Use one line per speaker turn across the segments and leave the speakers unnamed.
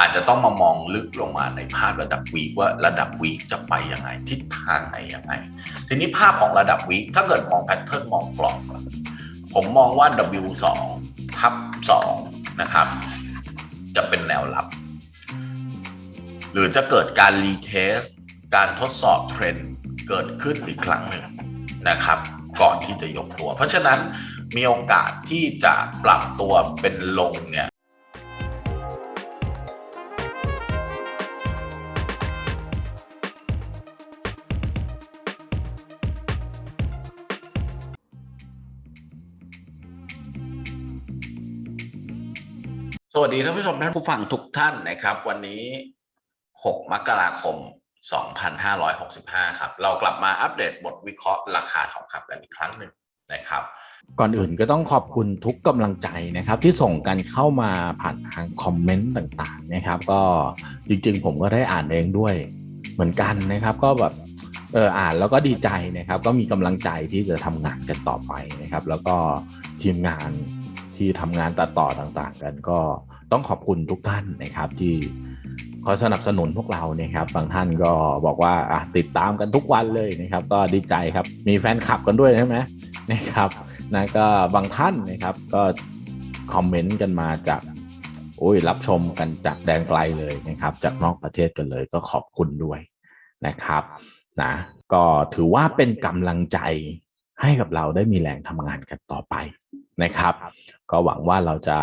อาจจะต้องมามองลึกลงมาในภาพระดับวีคว่าระดับวีคจะไปยังไง ทิศทางไหนยังไง ทีนี้ภาพของระดับวีคถ้าเกิดมองแพทเทิร์นมองกรอบผมมองว่า W2 ทับ2นะครับ จะเป็นแนวรับ หรือจะเกิดการรีเทสการทดสอบเทรนด์เกิดขึ้นอีกครั้งหนึ่งนะครับ ก่อนที่จะยกตัว เพราะฉะนั้นมีโอกาสที่จะปรับตัวเป็นลงเนี่ย สวัสดีท่านผู้ชมท่านผู้ฟังทุกท่านนะครับ วันนี้ 6 มกราคม 2565 ครับ เรากลับมาอัปเดตบทวิเคราะห์ราคาทองคำกันอีกครั้งหนึ่งนะครับ
ก่อนอื่นก็ต้องขอบคุณทุกกำลังใจนะครับ ที่ส่งกันเข้ามาผ่านทางคอมเมนต์ต่างๆนะครับ ก็จริงๆ ผมก็ได้อ่านเองด้วยเหมือนกันนะครับ ก็แบบเอออ่านแล้วก็ดีใจนะครับ ก็มีกำลังใจที่จะทำงานกันต่อไปนะครับ แล้วก็ทีมงานที่ทำงานตัดต่อต่างๆ กันก็ ต้องขอบคุณทุกท่านนะครับที่คอยสนับสนุนพวกเรานะครับบางท่านก็บอกว่าอะติดตามกันทุกวันเลยนะครับ ก็ดีใจครับมีแฟนคลับกันด้วยใช่ไหมนะครับนะก็บางท่านนะครับก็คอมเมนต์กันมาจากโอ้ยรับชมกันจากแดนไกลเลยนะครับ จากนอกประเทศกันเลยก็ขอบคุณด้วยนะครับนะก็ถือว่าเป็นกำลังใจให้กับเราได้มีแรงทำงานกันต่อไปนะครับ ก็หวังว่าเราจะ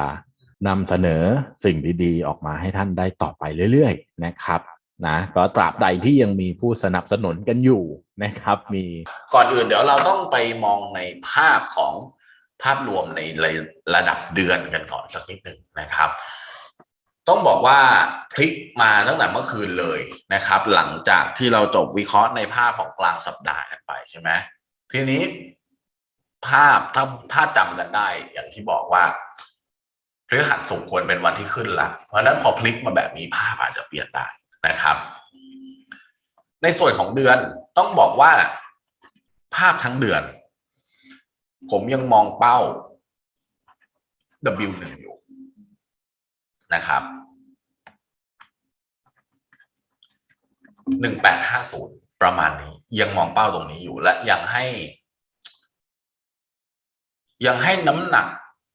นำเสนอสิ่งดีๆ ออกมาให้ท่านได้ต่อไปเรื่อยๆ นะครับนะก็ตราบใดที่ยังมีผู้สนับสนุนกันอยู่นะครับ มี
ก่อนอื่นเดี๋ยวเราต้องไปมองในภาพของภาพรวมในระดับเดือนกันก่อนสักนิดหนึ่งนะครับ ต้องบอกว่าพลิกมาตั้งแต่เมื่อคืนเลยนะครับ หลังจากที่เราจบวิเคราะห์ในภาพของกลางสัปดาห์กันไปใช่ไหมทีนี้ภาพถ้าถ้าจำกันได้อย่างที่บอกว่า พฤหัสสมควรเป็นวันที่ขึ้นละเพราะนั้นพอพลิกมาแบบนี้ภาพอาจจะเปลี่ยนได้นะครับ ในส่วนของเดือนต้องบอกว่าภาพทั้งเดือน ผมยังมองเป้า W หนึ่งอยู่นะครับหนึ่งแปดห้าศูนย์ประมาณนี้ ยังมองเป้าตรงนี้อยู่และยังให้ ยังให้น้ำหนัก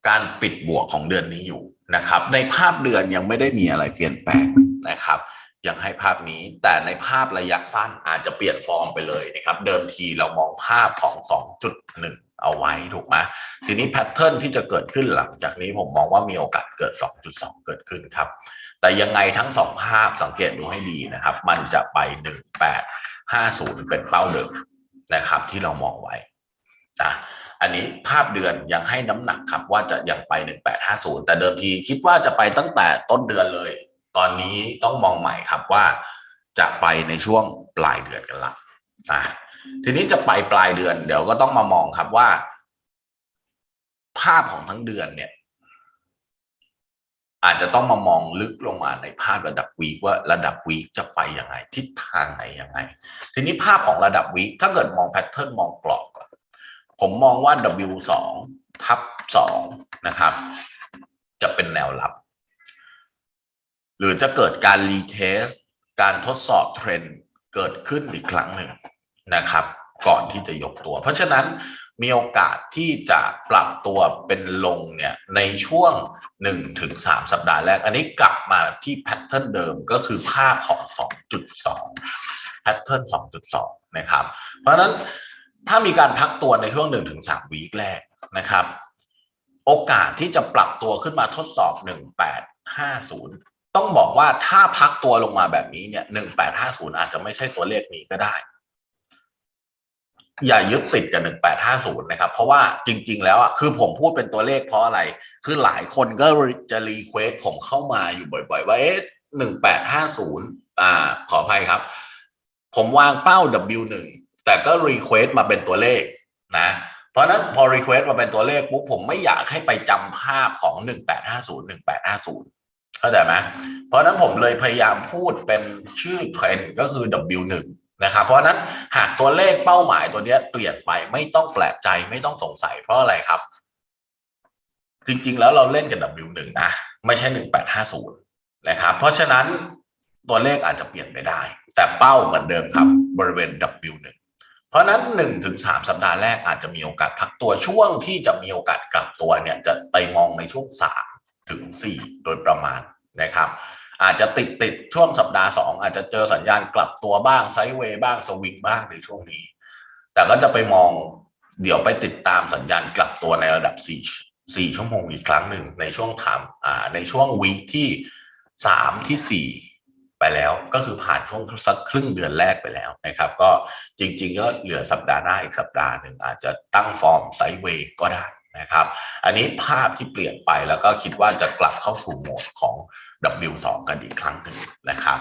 การปิดบวกของเดือนนี้อยู่นะครับ ในภาพเดือนยังไม่ได้มีอะไรเปลี่ยนแปลงนะครับยังให้ภาพนี้แต่ในภาพระยะสั้นอาจจะเปลี่ยนฟอร์มไปเลยนะครับ เดิมทีเรามองภาพของ 2.1 เอาไว้ถูกไหมทีนี้แพทเทิร์นที่จะเกิดขึ้นหลังจากนี้ผมมองว่ามีโอกาสเกิด 2.2 เกิดขึ้นครับ แต่ยังไงทั้งสองภาพสังเกตดูให้ดีนะครับ มันจะไป 1850 เป็นเป้าเดิมนะครับ ที่เรามองไว้นะ อันนี้ภาพเดือนยังให้น้ำหนักครับว่าจะยังไป 1850 แต่เดิมทีคิดว่าจะไปตั้งแต่ต้นเดือนเลย ตอนนี้ต้องมองใหม่ครับว่าจะไปในช่วงปลายเดือนกันละนะทีนี้จะไปปลายเดือนเดี๋ยวก็ต้องมามองครับว่า ภาพของทั้งเดือนเนี่ย อาจจะต้องมามองลึกลงมาในภาพระดับวีคว่าระดับวีคจะไปยังไง ทิศทางไหนยังไง ทีนี้ภาพของระดับวีคถ้าเกิดมองแพทเทิร์นมองกรอบ ผมมองว่า W2 ทับ2นะครับ จะเป็นแนวรับ หรือจะเกิดการรีเทส การทดสอบเทรนด์เกิดขึ้นอีกครั้งหนึ่งนะครับ ก่อนที่จะยกตัว เพราะฉะนั้นมีโอกาสที่จะปรับตัวเป็นลงเนี่ยในช่วง 1-3 สัปดาห์แรก อันนี้กลับมาที่แพทเทิร์นเดิมก็คือภาพของ 2.2 แพทเทิร์น 2.2 นะครับ เพราะฉะนั้น ถ้ามีการพักตัวในช่วง1-3วีคแรกนะครับ โอกาสที่จะปรับตัวขึ้นมาทดสอบ1850ต้องบอกว่าถ้าพักตัวลงมาแบบนี้เนี่ย1850อาจจะไม่ใช่ตัวเลขนี้ก็ได้ อย่ายึดติดกับ1850นย์นะครับ เพราะว่าจริง ๆ แล้วอะคือผมพูดเป็นตัวเลขเพราะอะไร คือหลายคนก็จะรีเควสผมเข้ามาอยู่บ่อย ๆ ว่าเอ๊ะ1850อ่า ขออภัยครับ ผมวางเป้า W1 แต่ก็รีเควสมาเป็นตัวเลขนะเพราะนั้นพอรีเควสมาเป็นตัวเลขปุ๊บผมไม่อยากให้ไปจำภาพของ 1850 1850 เข้าใจไหมเพราะนั้นผมเลยพยายามพูดเป็นชื่อเทรนด์ก็คือ W1 นะครับเพราะนั้นหากตัวเลขเป้าหมายตัวนี้เปลี่ยนไปไม่ต้องแปลกใจไม่ต้องสงสัยเพราะอะไรครับ จริงๆ แล้วเราเล่นกับ W1 นะ ไม่ใช่ 1850 นะครับ เพราะฉะนั้นตัวเลขอาจจะเปลี่ยนไปได้ แต่เป้าเหมือนเดิมครับ บริเวณ W1 เพราะนั้น1ถึง3สัปดาห์แรกอาจจะมีโอกาสพักตัวช่วงที่จะมีโอกาสกลับตัวเนี่ยจะไปมองในช่วง3ถึง4โดยประมาณนะครับ อาจจะติดติดช่วงสัปดาห์2องอาจจะเจอสัญญาณกลับตัวบ้างไซด์เวย์บ้างสวิงบ้างในช่วงนี้ แต่ก็จะไปมองเดี๋ยวไปติดตามสัญญาณกลับตัวในระดับ4 4ชั่วโมงอีกครั้งหนึ่งในช่วงถามอ่าในช่วงวีคที่3ที่4 ไปแล้วก็คือผ่านช่วงสักครึ่งเดือนแรกไปแล้วนะครับ ก็จริงๆก็เหลือสัปดาห์หน้าอีกสัปดาห์หนึ่งอาจจะตั้งฟอร์มไซด์เวย์ก็ได้นะครับ อันนี้ภาพที่เปลี่ยนไปแล้วก็คิดว่าจะกลับเข้าสู่โหมดของ W2 กันอีกครั้งหนึ่งนะครับ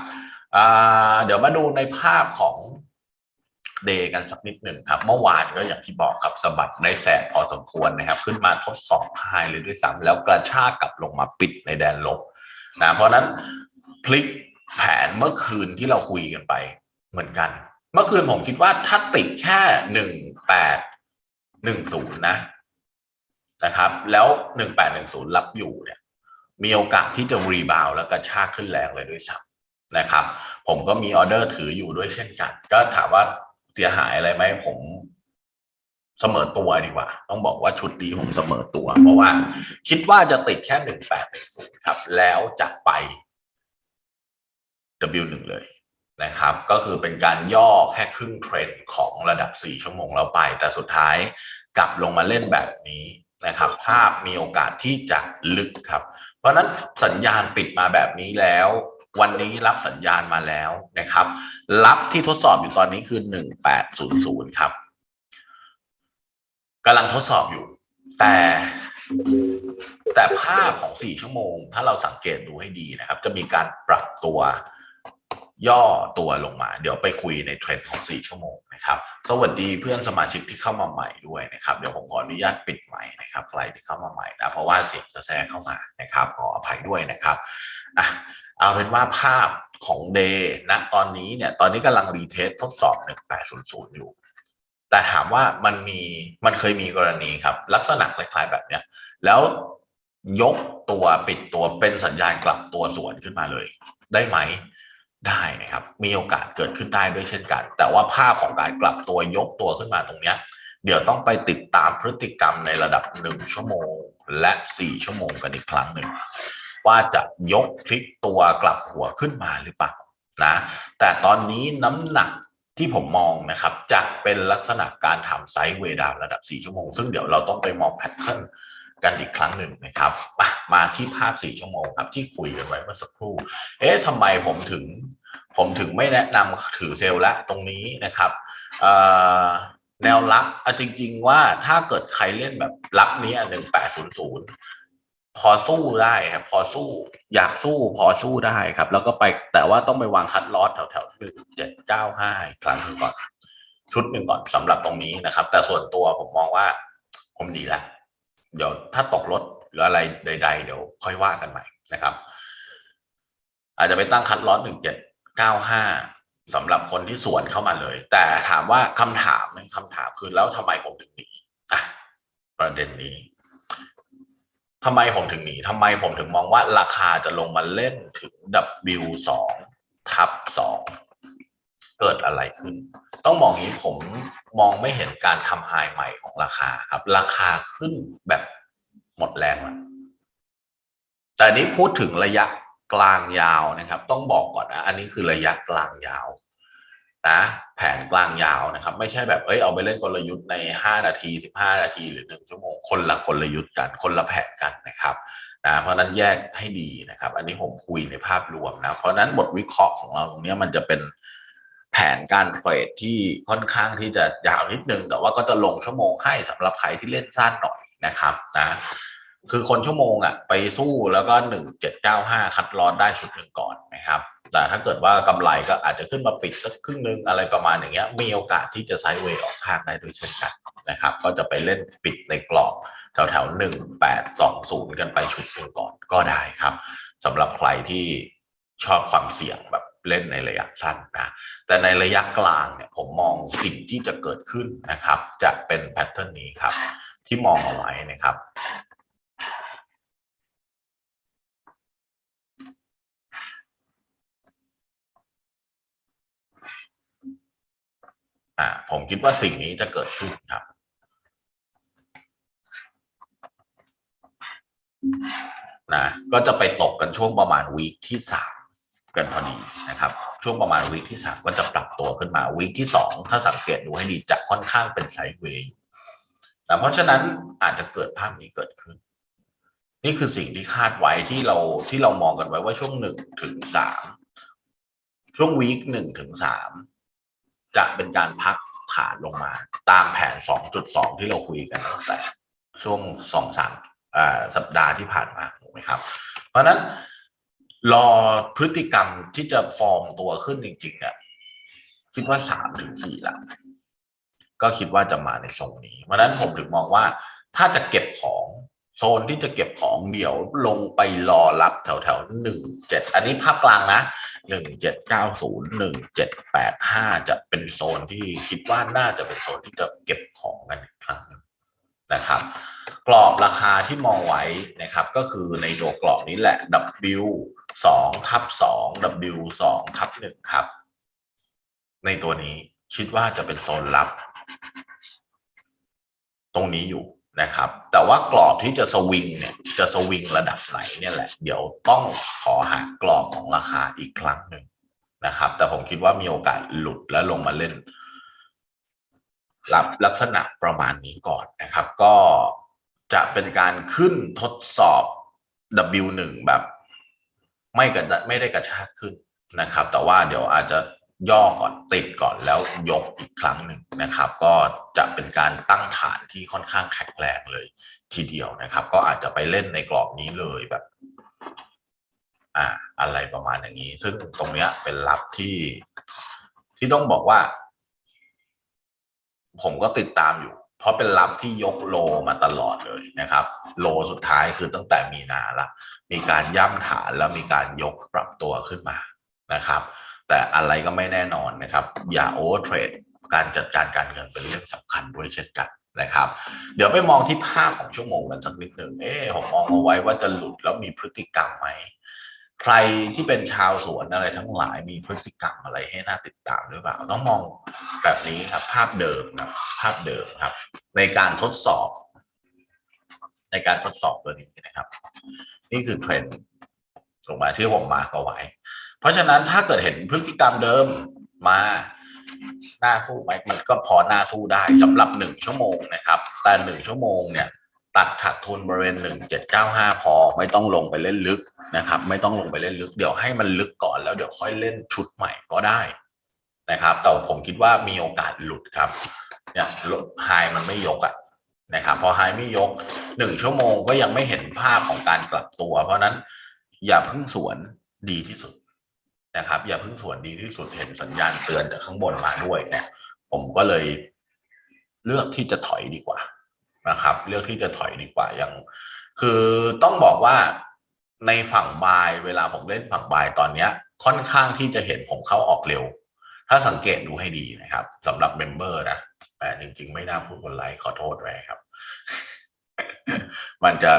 เดี๋ยวมาดูในภาพของเดย์กันสักนิดหนึ่งครับ เมื่อวานก็อย่างที่บอกครับสะบัดได้แสบพอสมควรนะครับ ขึ้นมาทดสอบไฮเลยด้วยซ้ำแล้วกระชากกลับลงมาปิดในแดนลบนะเพราะนั้นพลิก แผนเมื่อคืนที่เราคุยกันไปเหมือนกัน เมื่อคืนผมคิดว่าถ้าติดแค่หนึ่งแปดหนึ่งศูนย์นะนะครับ แล้วหนึ่งแปดหนึ่งศูนย์รับอยู่เนี่ย มีโอกาสที่จะรีบาวแล้วก็ชากขึ้นแรงเลยด้วยซ้ำนะครับ ผมก็มีออเดอร์ถืออยู่ด้วยเช่นกัน ก็ถามว่าเสียหายอะไรไหมผมเสมอตัวดีกว่า ต้องบอกว่าชุดนี้ผมเสมอตัว เพราะว่าคิดว่าจะติดแค่หนึ่งแปดหนึ่งศูนย์ครับ แล้วจะไป W1 เลยนะครับก็คือเป็นการย่อแค่ครึ่งเทรนด์ของระดับ 4 ชั่วโมงแล้วไป แต่สุดท้ายกลับลงมาเล่นแบบนี้นะครับ ภาพมีโอกาสที่จะลึกครับ เพราะนั้นสัญญาณปิดมาแบบนี้แล้ว วันนี้รับสัญญาณมาแล้วนะครับ รับที่ทดสอบอยู่ตอนนี้คือ 1800 ครับกำลังทดสอบอยู่ แต่แต่ภาพของ 4 ชั่วโมง ถ้าเราสังเกตดูให้ดีนะครับ จะมีการปรับตัว ย่อตัวลงมา เดี๋ยวไปคุยในเทรนด์ของ 4 ชั่วโมงนะครับ สวัสดีเพื่อนสมาชิกที่เข้ามาใหม่ด้วยนะครับ เดี๋ยวผมขออนุญาตปิดใหม่นะครับใครที่เข้ามาใหม่นะ เพราะว่าเสียงจะแทรกเข้ามานะครับ ขออภัยด้วยนะครับอะเอาเป็นว่าภาพของเดย์ณตอนนี้เนี่ย ตอนนี้กำลังรีเทสทดสอบ 1800 อยู่ แต่ถามว่ามันมีมันเคยมีกรณีครับ ลักษณะคล้ายๆแบบเนี้ย แล้วยกตัวปิดตัวเป็นสัญญาณกลับตัวสวนขึ้นมาเลย ได้ไหม ได้นะครับ มีโอกาสเกิดขึ้นได้ด้วยเช่นกัน แต่ว่าภาพของการกลับตัวยกตัวขึ้นมาตรงเนี้ยเดี๋ยวต้องไปติดตามพฤติกรรมในระดับหนึ่งชั่วโมงและสี่ชั่วโมงกันอีกครั้งหนึ่ง ว่าจะยกพลิกตัวกลับหัวขึ้นมาหรือเปล่านะแต่ตอนนี้น้ำหนักที่ผมมองนะครับจะเป็นลักษณะการทำไซด์เวดาวระดับ 4 ชั่วโมง ซึ่งเดี๋ยวเราต้องไปมองแพทเทิร์น กันอีกครั้งหนึ่งนะครับมามาที่ภาพ4ชั่วโมงครับที่คุยกันไว้เมื่อสักครู่ เอ๊ะทำไมผมถึง ผมถึงไม่แนะนำถือเซลล์ละตรงนี้นะครับแนวรับอะจริง ๆ ว่าถ้าเกิดใครเล่นแบบรับนี้หนึ่งแปดศูนย์ศูนย์พอสู้ได้ครับ พอสู้อยากสู้พอสู้ได้ครับ แล้วก็ไปแต่ว่าต้องไปวางคัดลอสแถวแถวหนึ่งเจ็ดเก้าห้าครั้งหนึ่งก่อน ชุดหนึ่งก่อนสำหรับตรงนี้นะครับ แต่ส่วนตัวผมมองว่า ผมดีละ เดี๋ยวถ้าตกรถหรืออะไรใด ๆ เดี๋ยวค่อยว่ากันใหม่นะครับ อาจจะไปตั้งคัดลอสหนึ่งเจ็ดเก้าห้าสำหรับคนที่สวนเข้ามาเลย แต่ถามว่าคำถามคำถามคือแล้วทำไมผมถึงหนีอะประเด็นนี้ทำไมผมถึงหนีทำไมผมถึงมองว่าราคาจะลงมาเล่นถึง W สองทับสอง เกิดอะไรขึ้น ต้องมองอย่างนี้ผมมองไม่เห็นการทำไฮใหม่ของราคาครับ ราคาขึ้นแบบหมดแรงแล้วแต่นี้พูดถึงระยะกลางยาวนะครับ ต้องบอกก่อนนะอันนี้คือระยะกลางยาวนะแผนกลางยาวนะครับ ไม่ใช่แบบเอ้ยเอาไปเล่นกลยุทธ์ใน 5 นาที 15 นาที หรือ 1 ชั่วโมงคนละกลยุทธ์กันคนละแผนกันนะครับนะเพราะนั้นแยกให้ดีนะครับ อันนี้ผมคุยในภาพรวมนะเพราะนั้นบทวิเคราะห์ของเราตรงนี้มันจะเป็น แผนการเทรดที่ค่อนข้างที่จะยาวนิดนึง แต่ว่าก็จะลงชั่วโมงให้สำหรับใครที่เล่นสั้นหน่อยนะครับนะคือคนชั่วโมงอะไปสู้แล้วก็หนึ่งเจ็ดเก้าห้าคัดลอดได้ชุดหนึ่งก่อนนะครับ แต่ถ้าเกิดว่ากำไรก็อาจจะขึ้นมาปิดสักครึ่งนึงอะไรประมาณอย่างเงี้ยมีโอกาสที่จะไซด์เวย์ออกข้างได้ด้วยเช่นกันนะครับ ก็จะไปเล่นปิดในกรอบแถวแถวหนึ่งแปดสองศูนย์กันไปชุดหนึ่งก่อนก็ได้ครับสำหรับใครที่ชอบความเสี่ยงแบบ เล่นในระยะสั้นนะแต่ในระยะกลางเนี่ยผมมองสิ่งที่จะเกิดขึ้นนะครับ จะเป็นแพทเทิร์นนี้ครับ ที่มองเอาไว้นะครับ่าผมคิดว่าสิ่งนี้จะเกิดขึ้นครับ นะก็จะไปตกกันช่วงประมาณวีคที่สาม กันพอดีนะครับช่วงประมาณวีคที่สามก็จะปรับตัวขึ้นมาวีคที่สองถ้าสังเกตดูให้ดีจะค่อนข้างเป็นไซด์เวย์อยู่แต่เพราะฉะนั้นอาจจะเกิดภาพนี้เกิดขึ้น นี่คือสิ่งที่คาดไว้ที่เราที่เรามองกันไว้ว่าช่วงหนึ่งถึงสามช่วงวีคหนึ่งถึงสามจะเป็นการพักฐานลงมา ตามแผนสองจุดสองที่เราคุยกันตั้งแต่ช่วงสองสามอ่าสัปดาห์ที่ผ่านมาถูกไหมครับ เพราะฉะนั้น รอพฤติกรรมที่จะฟอร์มตัวขึ้นจริงๆเนี่ยคิดว่าสามถึงสี่ละก็คิดว่าจะมาในทรงนี้ เพราะฉะนั้นผมถึงมองว่า ถ้าจะเก็บของโซนที่จะเก็บของเดี๋ยวลงไปรอรับแถวแถวหนึ่งเจ็ดอันนี้ภาพกลางนะหนึ่งเจ็ดเก้าศูนย์หนึ่งเจ็ดแปดห้าจะเป็นโซนที่คิดว่าน่าจะเป็นโซนที่จะเก็บของกันอีกครั้งหนึ่งนะครับ กรอบราคาที่มองไว้นะครับ ก็คือในตัวกรอบนี้แหละ W สองทับสอง W สองทับหนึ่งครับ ในตัวนี้คิดว่าจะเป็นโซนรับ ตรงนี้อยู่นะครับ แต่ว่ากรอบที่จะสวิงเนี่ยจะสวิงระดับไหนเนี่ยแหละ เดี๋ยวต้องขอหากรอบของราคาอีกครั้งหนึ่งนะครับ แต่ผมคิดว่ามีโอกาสหลุดและลงมาเล่นรับลักษณะประมาณนี้ก่อนนะครับ ก็จะเป็นการขึ้นทดสอบ W1 แบบ ไม่กระไม่ได้กระชากขึ้นนะครับ แต่ว่าเดี๋ยวอาจจะย่อก่อนติดก่อนแล้วยกอีกครั้งหนึ่งนะครับ ก็จะเป็นการตั้งฐานที่ค่อนข้างแข็งแรงเลยทีเดียวนะครับ ก็อาจจะไปเล่นในกรอบนี้เลยแบบ อ่า อะไรประมาณอย่างนี้ ซึ่งตรงเนี้ยเป็นรับที่ที่ต้องบอกว่า ผมก็ติดตามอยู่ เพราะเป็นรับที่ยกโลมาตลอดเลยนะครับ โลสุดท้ายคือตั้งแต่มีนาละ มีการย่ำฐานแล้วมีการยกปรับตัวขึ้นมานะครับ แต่อะไรก็ไม่แน่นอนนะครับ อย่าโอเวอร์เทรดการจัดการการเงินเป็นเรื่องสำคัญด้วยเช่นกันนะครับ เดี๋ยวไปมองที่ภาพของชั่วโมงกันสักนิดหนึ่งเอ๊ผมมองเอาไว้ว่าจะหลุดแล้วมีพฤติกรรมไหม ใครที่เป็นชาวสวนอะไรทั้งหลายมีพฤติกรรมอะไรให้น่าติดตามหรือเปล่าต้องมองแบบนี้ครับ ภาพเดิมนะภาพเดิมครับ ในการทดสอบ ในการทดสอบตัวนี้นะครับ นี่คือเทรนด์ถูกไหมที่ผมมาเอาไว้ เพราะฉะนั้นถ้าเกิดเห็นพฤติกรรมเดิมมาหน้าสู้ไหมมันก็พอหน้าสู้ได้สำหรับหนึ่งชั่วโมงนะครับ แต่หนึ่งชั่วโมงเนี่ย ตัดขาดทุนบริเวณหนึ่งเจ็ดเก้าห้าพอไม่ต้องลงไปเล่นลึกนะครับ ไม่ต้องลงไปเล่นลึก เดี๋ยวให้มันลึกก่อนแล้วเดี๋ยวค่อยเล่นชุดใหม่ก็ได้นะครับ แต่ผมคิดว่ามีโอกาสหลุดครับเนี่ยไฮมันไม่ยกอะนะครับพอไฮไม่ยกหนึ่งชั่วโมงก็ยังไม่เห็นภาพของการกลับตัว เพราะนั้นอย่าพึ่งสวนดีที่สุดนะครับ อย่าพึ่งสวนดีที่สุดเห็นสัญญาณเตือนจากข้างบนมาด้วยเนี่ยผมก็เลยเลือกที่จะถอยดีกว่า นะครับ เลือกที่จะถอยดีกว่ายังคือต้องบอกว่าในฝั่งบายเวลาผมเล่นฝั่งบายตอนเนี้ย ค่อนข้างที่จะเห็นผมเข้าออกเร็ว ถ้าสังเกตดูให้ดีนะครับสำหรับเมมเบอร์นะแต่จริง ๆ ไม่น่าพูดบนไลฟ์ขอโทษไว้ครับ มันจะ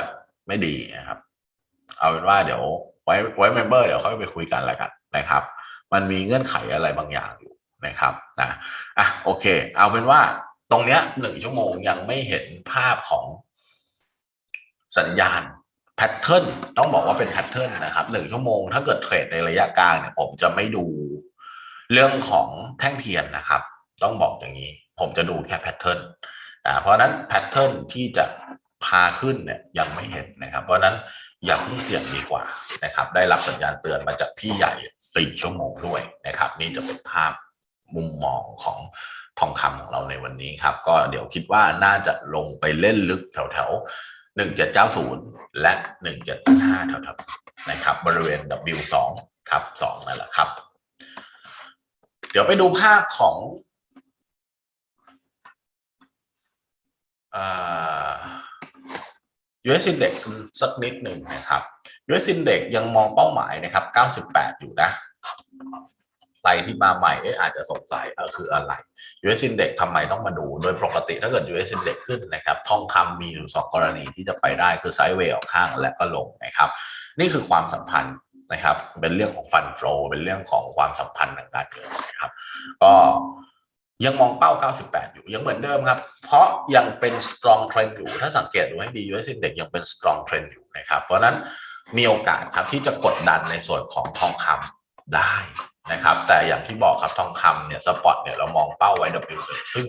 ไม่ดีนะครับ เอาเป็นว่าเดี๋ยว ไว้ไว้เมมเบอร์เดี๋ยวค่อยไปคุยกันแล้วกันนะครับ มันมีเงื่อนไขอะไรบางอย่างอยู่นะครับนะอะโอเค เอาเป็นว่า ตรงเนี้ยหนึ่งชั่วโมงยังไม่เห็นภาพของสัญญาณแพทเทิร์นต้องบอกว่าเป็นแพทเทิร์นนะครับหนึ่งชั่วโมงถ้าเกิดเทรดในระยะกลางเนี่ยผมจะไม่ดูเรื่องของแท่งเทียนนะครับ ต้องบอกอย่างนี้ ผมจะดูแค่แพทเทิร์นอ่าเพราะนั้นแพทเทิร์นที่จะพาขึ้นเนี่ยยังไม่เห็นนะครับ เพราะนั้นอย่าเพิ่งเสี่ยงดีกว่านะครับ ได้รับสัญญาณเตือนมาจากพี่ใหญ่สี่ชั่วโมงด้วยนะครับ นี่จะเป็นภาพ มุมมองของทองคำของเราในวันนี้ครับ ก็เดี๋ยวคิดว่าน่าจะลงไปเล่นลึกแถวๆหนึ่งเจ็ดเก้าศูนย์และหนึ่งเจ็ดห้าแถวๆนะครับ บริเวณ W สองทับสองนั่นแหละครับ เดี๋ยวไปดูภาพของ US Index สักนิดหนึ่งนะครับ US Index ยังมองเป้าหมายนะครับ 98 อยู่นะ ใครที่มาใหม่อาจจะสงสัยคืออะไร US Index ทำไมต้องมาดู โดยปกติถ้าเกิด US Index ขึ้นนะครับ ทองคำมีอยู่สองกรณีที่จะไปได้คือไซด์เวย์ออกข้างและก็ลงนะครับ นี่คือความสัมพันธ์นะครับ เป็นเรื่องของฟันโฟลเป็นเรื่องของความสัมพันธ์ทางการเงินนะครับ ก็ยังมองเป้า 98 อยู่ ยังเหมือนเดิมครับ เพราะยังเป็น strong trend อยู่ ถ้าสังเกตดูให้ดี US Index ยังเป็น strong trend อยู่นะครับ เพราะนั้นมีโอกาสครับที่จะกดดันในส่วนของทองคำได้ นะครับแต่อย่างที่บอกครับทองคำเนี่ยสปอตเนี่ยเรามองเป้าไว้ W ซึ่ง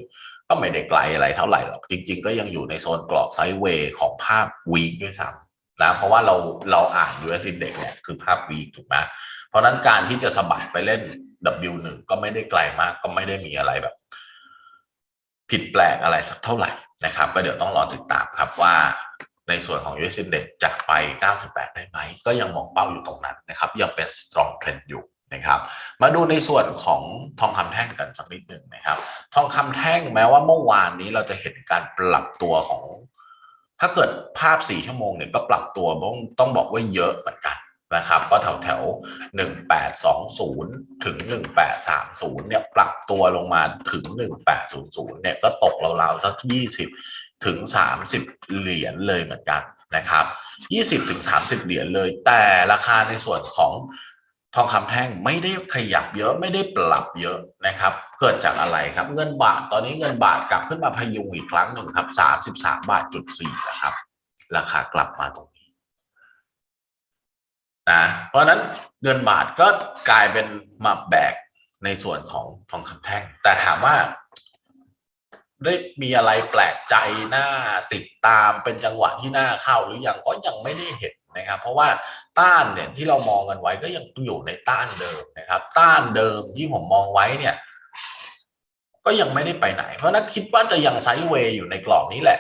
ก็ไม่ได้ไกลอะไรเท่าไหร่หรอก จริง ๆ ก็ยังอยู่ในโซนกรอบไซด์เวย์ของภาพวีคด้วยซ้ำนะเพราะว่าเราเราอ่าน US Index เนี่ยคือภาพวีคถูกไหมเพราะฉะนั้นการที่จะสะบัดไปเล่น W1 ก็ไม่ได้ไกลมากก็ไม่ได้มีอะไรแบบ ผิดแปลกอะไรสักเท่าไหร่นะครับ ก็เดี๋ยวต้องรอติดตามครับว่าในส่วนของ US Index จะไป 98 ได้ไหม ก็ยังมองเป้าอยู่ตรงนั้นนะครับ ยังเป็น strong trend อยู่ นะครับ มาดูในส่วนของทองคำแท่งกันสักนิดหนึ่งนะครับ ทองคำแท่งแม้ว่าเมื่อวานนี้เราจะเห็นการปรับตัวของ ถ้าเกิดภาพ 4 ชั่วโมงเนี่ยก็ปรับตัวต้องต้องบอกว่าเยอะเหมือนกันนะครับก็แถวแถว1820 ถึง 1830 เนี่ยปรับตัวลงมาถึง 1800 เนี่ยก็ตกราวๆสัก 20 ถึง 30 เหรียญเลยเหมือนกันนะครับ 20 ถึง 30 เหรียญเลย แต่ราคาในส่วนของ ทองคำแท่งไม่ได้ขยับเยอะไม่ได้ปรับเยอะนะครับ เกิดจากอะไรครับ เงินบาทตอนนี้เงินบาทกลับขึ้นมาพยุงอีกครั้งหนึ่งครับ33บสามบาทจุดสี่นะครับ ราคากลับมาตรงนี้นะเพราะฉะนั้นเงินบาทก็กลายเป็นมาแบกในส่วนของทองคำแท่ง แต่ถามว่า ได้มีอะไรแปลกใจน่าติดตามเป็นจังหวะที่น่าเข้าหรือยังก็ยังไม่ได้เห็น นะครับ เพราะว่าต้านเนี่ยที่เรามองกันไว้ก็ยังอยู่ในต้านเดิมนะครับ ต้านเดิมที่ผมมองไว้เนี่ยก็ยังไม่ได้ไปไหน เพราะนั้นคิดว่าจะยังไซด์เวย์อยู่ในกรอบนี้แหละ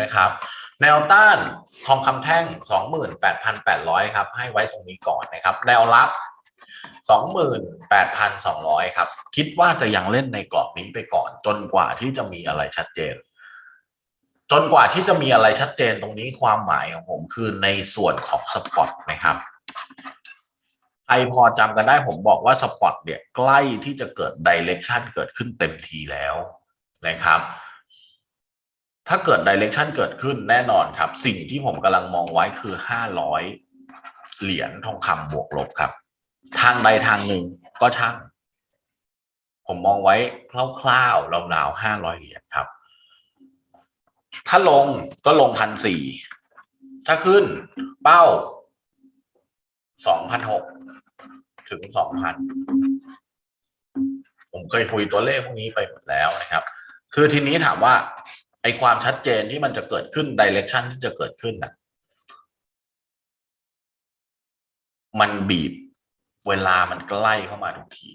นะครับ แนวต้านทองคำแท่ง 28,800 ครับ ให้ไว้ตรงนี้ก่อนนะครับ แนวรับ 28,200 ครับ คิดว่าจะยังเล่นในกรอบนี้ไปก่อน จนกว่าที่จะมีอะไรชัดเจน จนกว่าที่จะมีอะไรชัดเจนตรงนี้ความหมายของผมคือในส่วนของสปอตนะครับใครพอจำกันได้ผมบอกว่าสปอตเนี่ยใกล้ที่จะเกิดดิเรกชันเกิดขึ้นเต็มทีแล้วนะครับ ถ้าเกิดดิเรกชันเกิดขึ้นแน่นอนครับ สิ่งที่ผมกำลังมองไว้คือ500เหรียญทองคำบวกลบครับ ทางใดทางหนึ่งก็ช่าง ผมมองไว้คร่าวๆราวๆ500เหรียญครับ ถ้าลงก็ลงพันสี่ถ้าขึ้นเป้าสองพันหกถึงสองพันผมเคยคุยตัวเลขพวกนี้ไปหมดแล้วนะครับ คือทีนี้ถามว่า ไอความชัดเจนที่มันจะเกิดขึ้นดิเรกชันที่จะเกิดขึ้นน่ะมันบีบเวลามันใกล้เข้ามาทุกที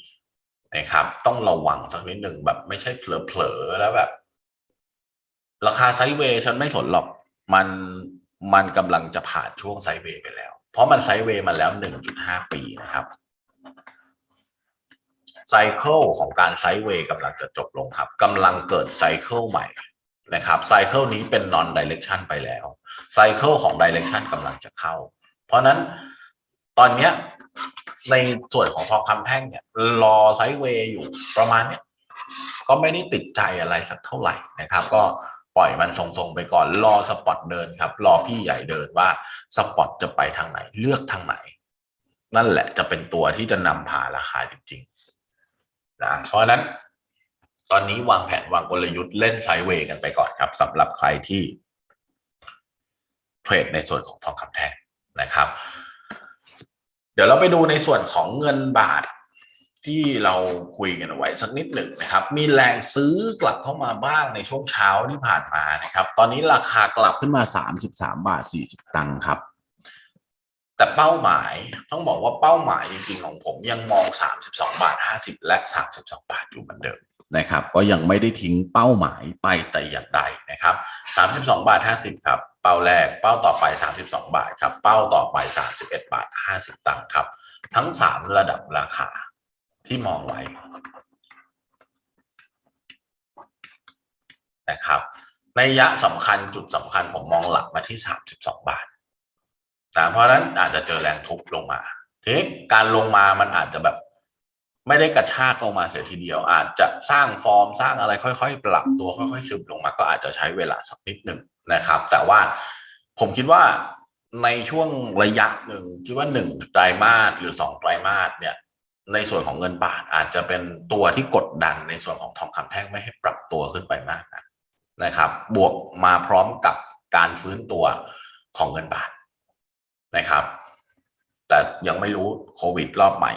นะครับ ต้องระวังสักนิดหนึ่งแบบไม่ใช่เผลอๆแล้วแบบ ราคาไซด์เวย์ฉันไม่สนหรอกมันมันกำลังจะผ่านช่วงไซด์เวย์ไปแล้ว เพราะมันไซด์เวย์มาแล้ว1.5ปีนะครับไซเคิลของการไซด์เวย์กำลังจะจบลงครับกำลังเกิดไซเคิลใหม่นะครับไซเคิลนี้เป็น non direction ไปแล้วไซเคิลของ direction กำลังจะเข้า เพราะนั้นตอนเนี้ยในส่วนของทองคำแท่งเนี่ยรอไซด์เวย์อยู่ประมาณเนี้ยก็ไม่ได้ติดใจอะไรสักเท่าไหร่นะครับ ก็ ปล่อยมันทรงๆไปก่อนรอสปอตเดินครับ รอพี่ใหญ่เดินว่าสปอตจะไปทางไหนเลือกทางไหน นั่นแหละจะเป็นตัวที่จะนำพาราคาจริงๆนะเพราะนั้น ตอนนี้วางแผนวางกลยุทธ์เล่นไซเวย์กันไปก่อนครับสำหรับใครที่เทรดในส่วนของทองคำแท่งนะครับ เดี๋ยวเราไปดูในส่วนของเงินบาท ที่เราคุยกันไว้สักนิดหนึ่งนะครับ มีแรงซื้อกลับเข้ามาบ้างในช่วงเช้าที่ผ่านมานะครับ ตอนนี้ราคากลับขึ้นมา 33 บาท 40 ตังค์ครับ แต่เป้าหมายต้องบอกว่าเป้าหมายจริงๆของผมยังมอง 32 บาท 50 และ 32 บาทอยู่เหมือนเดิมนะครับ ก็ยังไม่ได้ทิ้งเป้าหมายไปแต่อย่างใดนะครับ 32 บาท 50 ครับ เป้าแรก เป้าต่อไป 32 บาทครับ เป้าต่อไป 31 บาท 50 ตังค์ครับ ทั้ง 3 ระดับราคา ที่มองไว้นะครับในยะสำคัญจุดสำคัญผมมองหลักมาที่ 32 บาทนะเพราะนั้นอาจจะเจอแรงทุบลงมาทีการลงมามันอาจจะแบบไม่ได้กระชากลงมาเสียทีเดียว อาจจะสร้างฟอร์มสร้างอะไรค่อยๆ ปรับตัวค่อยๆซึมลงมา ก็อาจจะใช้เวลาสักนิดหนึ่งนะครับ แต่ว่าผมคิดว่าในช่วงระยะหนึ่งคิดว่าหนึ่งไตรมาสหรือสองไตรมาสเนี่ย ในส่วนของเงินบาทอาจจะเป็นตัวที่กดดันในส่วนของทองคำแท่งไม่ให้ปรับตัวขึ้นไปมากนะนะครับ บวกมาพร้อมกับการฟื้นตัวของเงินบาทนะครับ แต่ยังไม่รู้โควิดรอบใหม่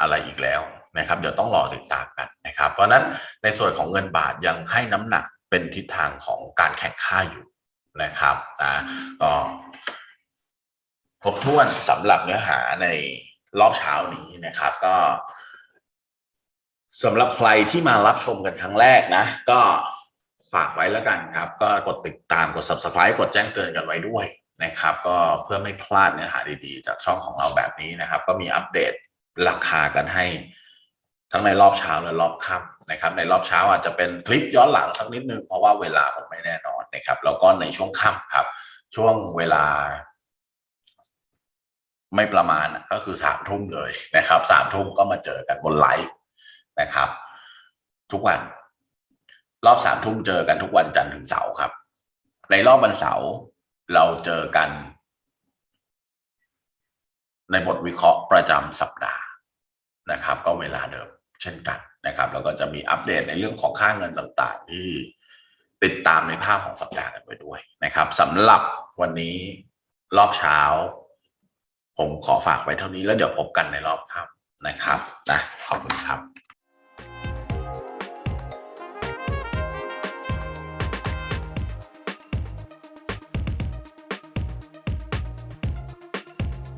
อะไรอีกแล้วนะครับ เดี๋ยวต้องรอติดตามกันนะครับ เพราะนั้นในส่วนของเงินบาทยังให้น้ำหนักเป็นทิศทางของการแข่งข้าอยู่นะครับนะก็ครบถ้วนสำหรับเนื้อหาใน รอบเช้านี้นะครับ ก็สำหรับใครที่มารับชมกันครั้งแรกนะ ก็ฝากไว้แล้วกันครับ ก็กดติดตามกด subscribe กดแจ้งเตือนกันไว้ด้วยนะครับ ก็เพื่อไม่พลาดเนื้อหาดีๆ จากช่องของเราแบบนี้นะครับ ก็มีอัปเดตราคากันให้ทั้งในรอบเช้าและรอบค่ำนะครับ ในรอบเช้าอาจจะเป็นคลิปย้อนหลังสักนิดนึงเพราะว่าเวลาผมไม่แน่นอนนะครับ แล้วก็ในช่วงค่ำครับ ช่วงเวลา ไม่ประมาณอะก็คือสามทุ่มเลยนะครับสามทุ่มก็มาเจอกันบนไลฟ์นะครับ ทุกวัน รอบสามทุ่มเจอกันทุกวันจันทร์ถึงเสาร์ครับ ในรอบวันเสาร์เราเจอกัน ในบทวิเคราะห์ประจำสัปดาห์นะครับ ก็เวลาเดิมเช่นกันนะครับแล้วก็จะมีอัปเดตในเรื่องของค่าเงินต่างๆ ที่ติดตามในภาพของสัปดาห์กันไปด้วยนะครับสำหรับวันนี้รอบเช้า ผมขอฝากไว้เท่านี้แล้วเดี๋ยวพบกันในรอบครับนะครับนะขอบคุณครับ